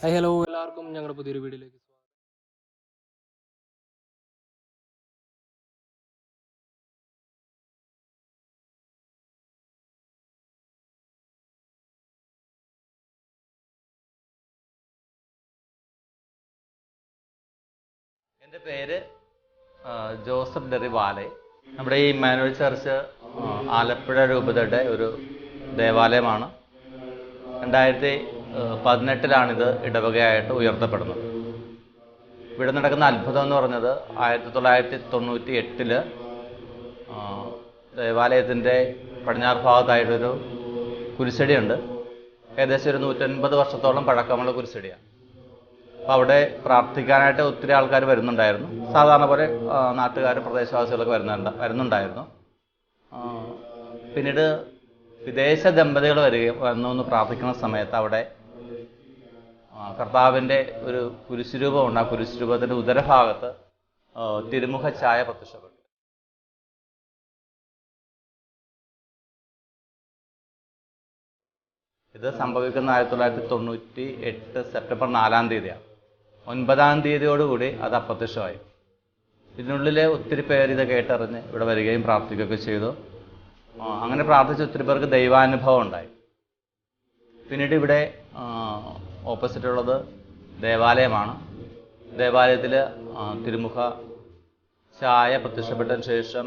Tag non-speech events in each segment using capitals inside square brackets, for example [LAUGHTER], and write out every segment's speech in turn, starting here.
Hi hello എല്ലാവർക്കും ഞങ്ങളുടെ പുതിയൊരു വീഡിയോയിലേക്ക് എന്റെ പേര് ജോസഫ് ജോസഫ് ഡെറിവാലെ നമ്മുടെ ഈ മാനുവൽ ചർച്ച് ആലപ്പുഴ രൂപതയുടെ ഒരു ദേവാലയമാണ്. രണ്ടായിരത്തി പതിനെട്ടിലാണിത് ഇടവകയായിട്ട് ഉയർത്തപ്പെടുന്നത്. ഇവിടെ നടക്കുന്ന അത്ഭുതം എന്ന് പറഞ്ഞത് ആയിരത്തി തൊള്ളായിരത്തി തൊണ്ണൂറ്റി എട്ടിൽ ദേവാലയത്തിന്റെ പടിഞ്ഞാറ് ഭാഗത്തായിട്ടൊരു കുരിശടിയുണ്ട്. ഏകദേശം ഒരു നൂറ്റൻപത് വർഷത്തോളം പഴക്കമുള്ള കുരിശടിയാണ്. അപ്പോൾ അവിടെ പ്രാർത്ഥിക്കാനായിട്ട് ഒത്തിരി ആൾക്കാർ വരുന്നുണ്ടായിരുന്നു. സാധാരണ പോലെ നാട്ടുകാർ പ്രദേശവാസികളൊക്കെ വരുന്നുണ്ട് വരുന്നുണ്ടായിരുന്നു. പിന്നീട് വിദേശ ദമ്പതികൾ വരികയും വന്നു പ്രാർത്ഥിക്കുന്ന സമയത്ത് അവിടെ കർത്താവിന്റെ ഒരു കുരിശുരൂപമുണ്ട്. ആ കുരിശുരൂപത്തിന്റെ ഉദരഭാഗത്ത് തിരുമുഖ ഛായ പ്രത്യക്ഷപ്പെട്ടു. ഇത് സംഭവിക്കുന്ന ആയിരത്തി തൊള്ളായിരത്തി തൊണ്ണൂറ്റി എട്ട് സെപ്റ്റംബർ നാലാം തീയതിയാണ്. ഒൻപതാം തീയതിയോടുകൂടി അത് അപ്രത്യക്ഷമായി. ഇതിനുള്ളിലെ ഒത്തിരി പേര് ഇത് കേട്ടറിഞ്ഞ് ഇവിടെ വരികയും പ്രാർത്ഥിക്കുകയൊക്കെ ചെയ്തു. അങ്ങനെ പ്രാർത്ഥിച്ച ഒത്തിരി പേർക്ക് ദൈവാനുഭവം ഉണ്ടായി. പിന്നീട് ഇവിടെ ഓപ്പോസിറ്റ് ഉള്ളത് ദേവാലയമാണ് ദേവാലയത്തിൽ തിരുമുഖ ചായ പ്രത്യക്ഷപ്പെട്ടതിന് ശേഷം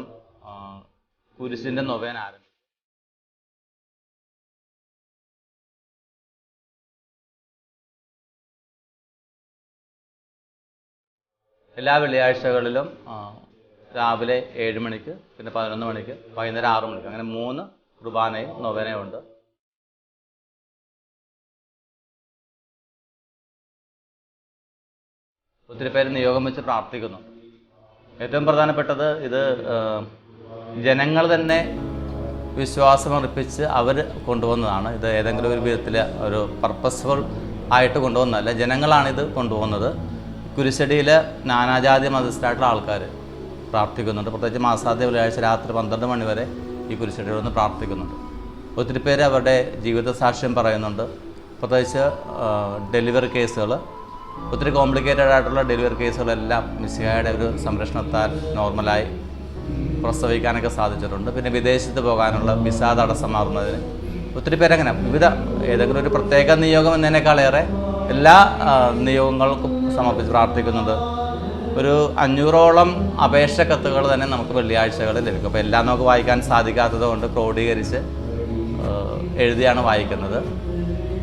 കുരിശിന്റെ നൊവേന ആരംഭിച്ചു എല്ലാ വെള്ളിയാഴ്ചകളിലും രാവിലെ ഏഴ് മണിക്ക് പിന്നെ പതിനൊന്ന് മണിക്ക് വൈകുന്നേരം ആറ് മണിക്ക് അങ്ങനെ മൂന്ന് കുർബാനയും നൊവേനയും ഉണ്ട്. ഒത്തിരി പേര് നിയോഗം വെച്ച് പ്രാർത്ഥിക്കുന്നു. ഏറ്റവും പ്രധാനപ്പെട്ടത് ഇത് ജനങ്ങൾ തന്നെ വിശ്വാസമർപ്പിച്ച് അവർ കൊണ്ടുവന്നതാണ്. ഇത് ഏതെങ്കിലും ഒരു വിധത്തിൽ ഒരു പർപ്പസ്ഫുൾ ആയിട്ട് കൊണ്ടുവന്നതല്ല. ജനങ്ങളാണിത് കൊണ്ടുപോകുന്നത് കുരിശടിയിലെ നാനാജാതി മതസ്ഥരായിട്ടുള്ള ആൾക്കാർ പ്രാർത്ഥിക്കുന്നുണ്ട്. പ്രത്യേകിച്ച് മാസാദ്യ വെള്ളിയാഴ്ച രാത്രി പന്ത്രണ്ട് മണി വരെ ഈ കുരിശടിയിൽ നിന്ന് പ്രാർത്ഥിക്കുന്നുണ്ട്. ഒത്തിരി പേര് അവരുടെ ജീവിത സാക്ഷ്യം പറയുന്നുണ്ട്. പ്രത്യേകിച്ച് ഡെലിവറി കേസുകൾ ഒത്തിരി കോംപ്ലിക്കേറ്റഡ് ആയിട്ടുള്ള ഡെലിവറി കേസുകളെല്ലാം മിസ്സിഹായുടെ ഒരു സംരക്ഷണത്താൽ നോർമലായി പ്രസവിക്കാനൊക്കെ സാധിച്ചിട്ടുണ്ട്. പിന്നെ വിദേശത്ത് പോകാനുള്ള വിസ തടസ്സം മാറുന്നതിന് ഒത്തിരി പേരങ്ങനെ വിവിധ ഏതെങ്കിലും ഒരു പ്രത്യേക നിയോഗം എന്നതിനേക്കാളേറെ എല്ലാ നിയോഗങ്ങൾക്കും സമർപ്പിച്ച് പ്രാർത്ഥിക്കുന്നത് ഒരു അഞ്ഞൂറോളം അപേക്ഷ കത്തുകൾ തന്നെ നമുക്ക് വെള്ളിയാഴ്ചകളിൽ ലഭിക്കും. അപ്പോൾ എല്ലാം നമുക്ക് വായിക്കാൻ സാധിക്കാത്തത് കൊണ്ട് ക്രോഡീകരിച്ച് എഴുതിയാണ് വായിക്കുന്നത്.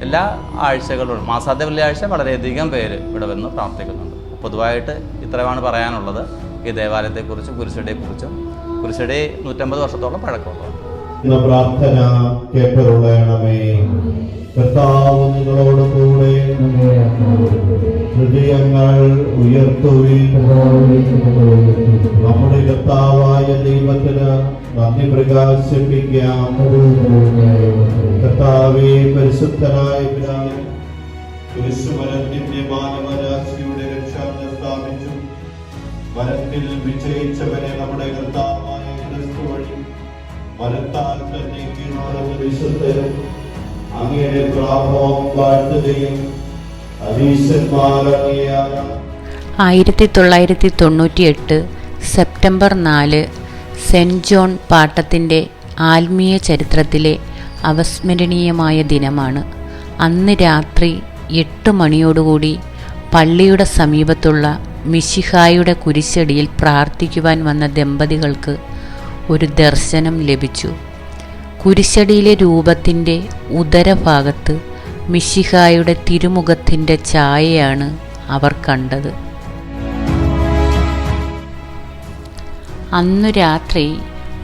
എല്ലാ ആഴ്ചകളും മാസാദ്യ വെള്ളിയാഴ്ച വളരെയധികം പേര് ഇവിടെ വന്ന് പ്രാർത്ഥിക്കുന്നുണ്ട്. പൊതുവായിട്ട് ഇത്രയുമാണ് പറയാനുള്ളത്. ഈ ദേവാലയത്തെക്കുറിച്ചും കുരിശടിയെക്കുറിച്ചും കുരിശടി നൂറ്റമ്പത് വർഷത്തോളം പഴക്കമുള്ളതാണ്. പ്രാർത്ഥന കേട്ടരുളയണമേ കർത്താവ് നിങ്ങളോട് കൂടെ ഹൃദയങ്ങൾ ഉയർത്തുവിൻ. നമ്മുടെ കർത്താവായ ദൈവത്തിന് നന്ദി പ്രകാശിപ്പിക്കാം. കർത്താവേ പരിശുദ്ധനായ പിതാവേ കുരിശുമരത്തിന്റെ മാനവരാശിയുടെ രക്ഷ സ്ഥാപിച്ചു. മരത്തിൽ വിജയിച്ചവനെ നമ്മുടെ കർത്താവായ ക്രിസ്തു വഴി മരത്താൽ തന്നെ കീഴ്പ്പെടുന്ന വിശുദ്ധരും അങ്ങയുടെ പ്രാഭവം വാഴ്ത്തുകയും അതീശന്മാരങ്ങിയായ ആയിരത്തി തൊള്ളായിരത്തി തൊണ്ണൂറ്റി എട്ട് സെപ്റ്റംബർ നാല് സെന്റ് ജോൺ പാട്ടത്തിന്റെ ആത്മീയ ചരിത്രത്തിലെ അവസ്മരണീയമായ ദിനമാണ്. അന്ന് രാത്രി എട്ട് മണിയോടുകൂടി പള്ളിയുടെ സമീപത്തുള്ള മിശിഹായുടെ കുരിശടിയിൽ പ്രാർത്ഥിക്കുവാൻ വന്ന ദമ്പതികൾക്ക് ഒരു ദർശനം ലഭിച്ചു. കുരിശടിയിലെ രൂപത്തിന്റെ ഉദരഭാഗത്ത് മിശിഹായുടെ തിരുമുഖത്തിന്റെ ഛായയാണ് അവർ കണ്ടത്. അന്നു രാത്രി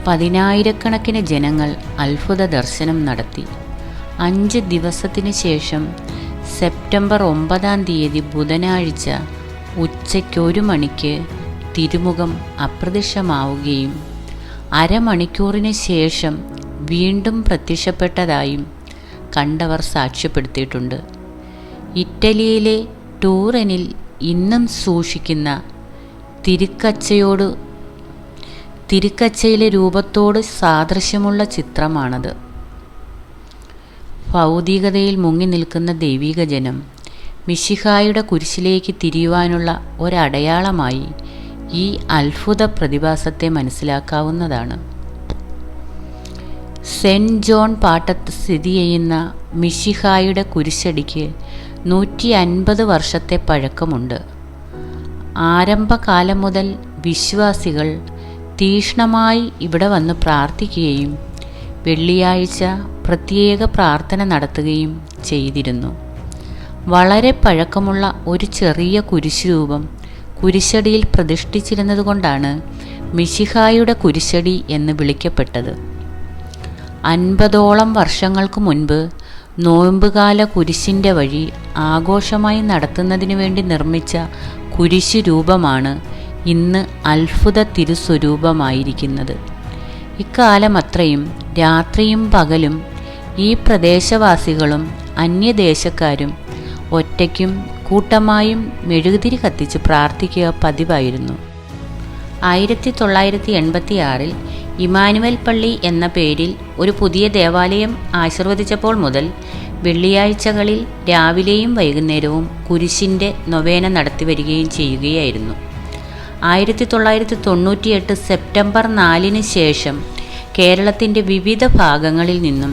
പതിനായിരക്കണക്കിന് ജനങ്ങൾ അത്ഭുത ദർശനം നടത്തി. അഞ്ച് ദിവസത്തിനു ശേഷം സെപ്റ്റംബർ ഒമ്പതാം തീയതി ബുധനാഴ്ച ഉച്ചയ്ക്കൊരു മണിക്ക് തിരുമുഖം അപ്രത്യക്ഷമാവുകയും അരമണിക്കൂറിന് ശേഷം വീണ്ടും പ്രത്യക്ഷപ്പെട്ടതായും കണ്ടവർ സാക്ഷ്യപ്പെടുത്തിയിട്ടുണ്ട്. ഇറ്റലിയിലെ ടൂറനിൽ ഇന്നും സൂക്ഷിക്കുന്ന തിരുക്കച്ചയോട് തിരുക്കച്ചയിലെ രൂപത്തോട് സാദൃശ്യമുള്ള ചിത്രമാണത്. ഭൗതികതയിൽ മുങ്ങി നിൽക്കുന്ന ദൈവിക ജനം മിശിഹായുടെ കുരിശിലേക്ക് തിരിയുവാനുള്ള ഒരടയാളമായി ഈ അത്ഭുത പ്രതിഭാസത്തെ മനസ്സിലാക്കാവുന്നതാണ്. സെന്റ് ജോൺ പാട്ടത്ത് സ്ഥിതി ചെയ്യുന്ന മിശിഹായുടെ കുരിശടിക്ക് നൂറ്റി അൻപത് വർഷത്തെ പഴക്കമുണ്ട്. ആരംഭകാലം മുതൽ വിശ്വാസികൾ തീക്ഷ്ണമായി ഇവിടെ വന്ന് പ്രാർത്ഥിക്കുകയും വെള്ളിയാഴ്ച പ്രത്യേക പ്രാർത്ഥന നടത്തുകയും ചെയ്തിരുന്നു. വളരെ പഴക്കമുള്ള ഒരു ചെറിയ കുരിശുരൂപം കുരിശടിയിൽ പ്രതിഷ്ഠിച്ചിരുന്നതുകൊണ്ടാണ് മിശിഹായുടെ കുരിശടി എന്ന് വിളിക്കപ്പെട്ടത്. അൻപതോളം വർഷങ്ങൾക്ക് മുൻപ് നോയമ്പുകാല കുരിശിന്റെ വഴി ആഘോഷമായി നടത്തുന്നതിന് വേണ്ടി നിർമ്മിച്ച കുരിശു രൂപമാണ് ഇന്ന് അത്ഭുത തിരുസ്വരൂപമായിരിക്കുന്നത്. ഇക്കാലം അത്രയും രാത്രിയും പകലും ഈ പ്രദേശവാസികളും അന്യദേശക്കാരും ഒറ്റയ്ക്കും കൂട്ടമായും മെഴുകുതിരി കത്തിച്ച് പ്രാർത്ഥിക്കുക പതിവായിരുന്നു. ആയിരത്തി തൊള്ളായിരത്തി എൺപത്തി ആറിൽ ഇമാനുവൽ പള്ളി എന്ന പേരിൽ ഒരു പുതിയ ദേവാലയം ആശീർവദിച്ചപ്പോൾ മുതൽ വെള്ളിയാഴ്ചകളിൽ രാവിലെയും വൈകുന്നേരവും കുരിശിന്റെ നൊവേന നടത്തി വരികയും ചെയ്യുകയായിരുന്നു. ആയിരത്തി തൊള്ളായിരത്തി തൊണ്ണൂറ്റിയെട്ട് സെപ്റ്റംബർ നാലിന് ശേഷം കേരളത്തിന്റെ വിവിധ ഭാഗങ്ങളിൽ നിന്നും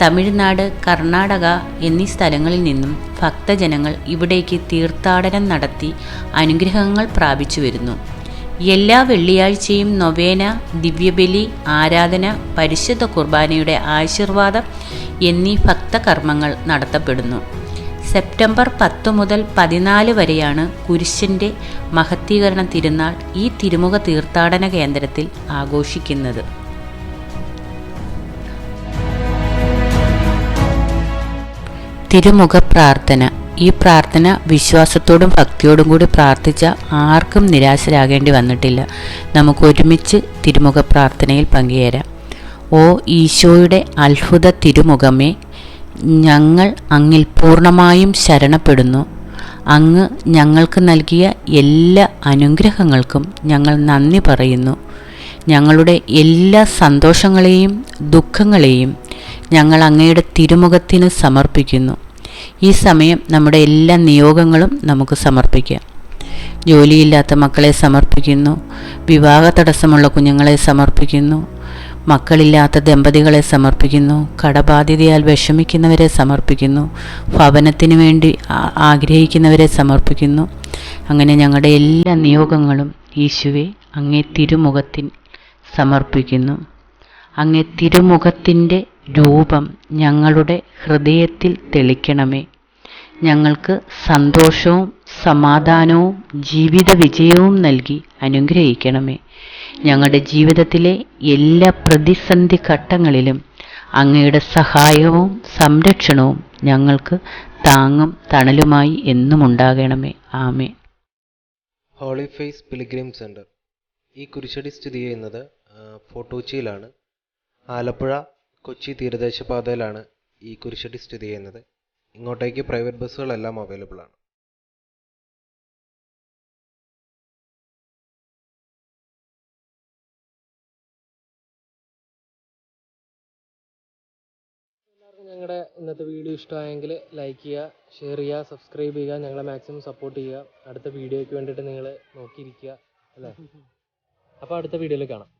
തമിഴ്നാട് കർണാടക എന്നീ സ്ഥലങ്ങളിൽ നിന്നും ഭക്തജനങ്ങൾ ഇവിടേക്ക് തീർത്ഥാടനം നടത്തി അനുഗ്രഹങ്ങൾ പ്രാപിച്ചു വരുന്നു. എല്ലാ വെള്ളിയാഴ്ചയും നൊവേന ദിവ്യബലി ആരാധന പരിശുദ്ധ കുർബാനയുടെ ആശീർവാദം എന്നീ ഭക്തകർമ്മങ്ങൾ നടത്തപ്പെടുന്നു. സെപ്റ്റംബർ പത്ത് മുതൽ പതിനാല് വരെയാണ് കുരിശിന്റെ മഹത്തീകരണ തിരുനാൾ ഈ തിരുമുഖ തീർത്ഥാടന കേന്ദ്രത്തിൽ ആഘോഷിക്കുന്നത്. തിരുമുഖ പ്രാർത്ഥന. ഈ പ്രാർത്ഥന വിശ്വാസത്തോടും ഭക്തിയോടും കൂടി പ്രാർത്ഥിച്ച ആർക്കും നിരാശരാകേണ്ടി വന്നിട്ടില്ല. നമുക്ക് ഒരുമിച്ച് തിരുമുഖ പ്രാർത്ഥനയിൽ പങ്കുചേരാം. ഓ ഈശോയുടെ അത്ഭുത തിരുമുഖമേ ഞങ്ങൾ അങ്ങിൽ പൂർണമായും ശരണപ്പെടുന്നു. അങ്ങ് ഞങ്ങൾക്ക് നൽകിയ എല്ലാ അനുഗ്രഹങ്ങൾക്കും ഞങ്ങൾ നന്ദി പറയുന്നു. ഞങ്ങളുടെ എല്ലാ സന്തോഷങ്ങളെയും ദുഃഖങ്ങളെയും ഞങ്ങൾ അങ്ങയുടെ തിരുമുഖത്തിന് സമർപ്പിക്കുന്നു. ഈ സമയം നമ്മുടെ എല്ലാ നിയോഗങ്ങളും നമുക്ക് സമർപ്പിക്കാം. ജോലിയില്ലാത്ത മക്കളെ സമർപ്പിക്കുന്നു. വിവാഹ തടസ്സമുള്ള കുഞ്ഞുങ്ങളെ സമർപ്പിക്കുന്നു. മക്കളില്ലാത്ത ദമ്പതികളെ സമർപ്പിക്കുന്നു. കടബാധ്യതയാൽ വിഷമിക്കുന്നവരെ സമർപ്പിക്കുന്നു. ഭവനത്തിന് വേണ്ടി ആഗ്രഹിക്കുന്നവരെ സമർപ്പിക്കുന്നു. അങ്ങനെ ഞങ്ങളുടെ എല്ലാ നിയോഗങ്ങളും ഈശുവെ അങ്ങേ തിരുമുഖത്തിൽ സമർപ്പിക്കുന്നു. അങ്ങേ തിരുമുഖത്തിന്റെ രൂപം ഞങ്ങളുടെ ഹൃദയത്തിൽ തെളിക്കണമേ. ഞങ്ങൾക്ക് സന്തോഷവും സമാധാനവും ജീവിത വിജയവും നൽകി അനുഗ്രഹിക്കണമേ. ഞങ്ങളുടെ ജീവിതത്തിലെ എല്ലാ പ്രതിസന്ധി ഘട്ടങ്ങളിലും അങ്ങയുടെ സഹായവും സംരക്ഷണവും ഞങ്ങൾക്ക് താങ്ങും തണലുമായി എന്നും ഉണ്ടാകണമേ. ആമേ ഹോളി ഫേസ് പിലിഗ്രിം സെന്റർ ഈ കുരിശടി സ്ഥിതി ചെയ്യുന്നത് ഫോട്ടോച്ചിയിലാണ്. ആലപ്പുഴ കൊച്ചി തീരദേശ പാതയിലാണ് ഈ കുരിശടി സ്ഥിതി ചെയ്യുന്നത്. ഇങ്ങോട്ടേക്ക് പ്രൈവറ്റ് ബസ്സുകളെല്ലാം അവൈലബിൾ ആണ് എല്ലാവർക്കും ഞങ്ങളുടെ ഇന്നത്തെ വീഡിയോ ഇഷ്ടമായെങ്കിൽ ലൈക്ക് ചെയ്യുക ഷെയർ ചെയ്യുക സബ്സ്ക്രൈബ് ചെയ്യുക ഞങ്ങളെ മാക്സിമം സപ്പോർട്ട് ചെയ്യുക. അടുത്ത വീഡിയോയ്ക്ക് വേണ്ടിയിട്ട് നിങ്ങൾ നോക്കിയിരിക്കുക അല്ലേ? [LAUGHS] അപ്പോൾ അടുത്ത വീഡിയോയിൽ കാണാം.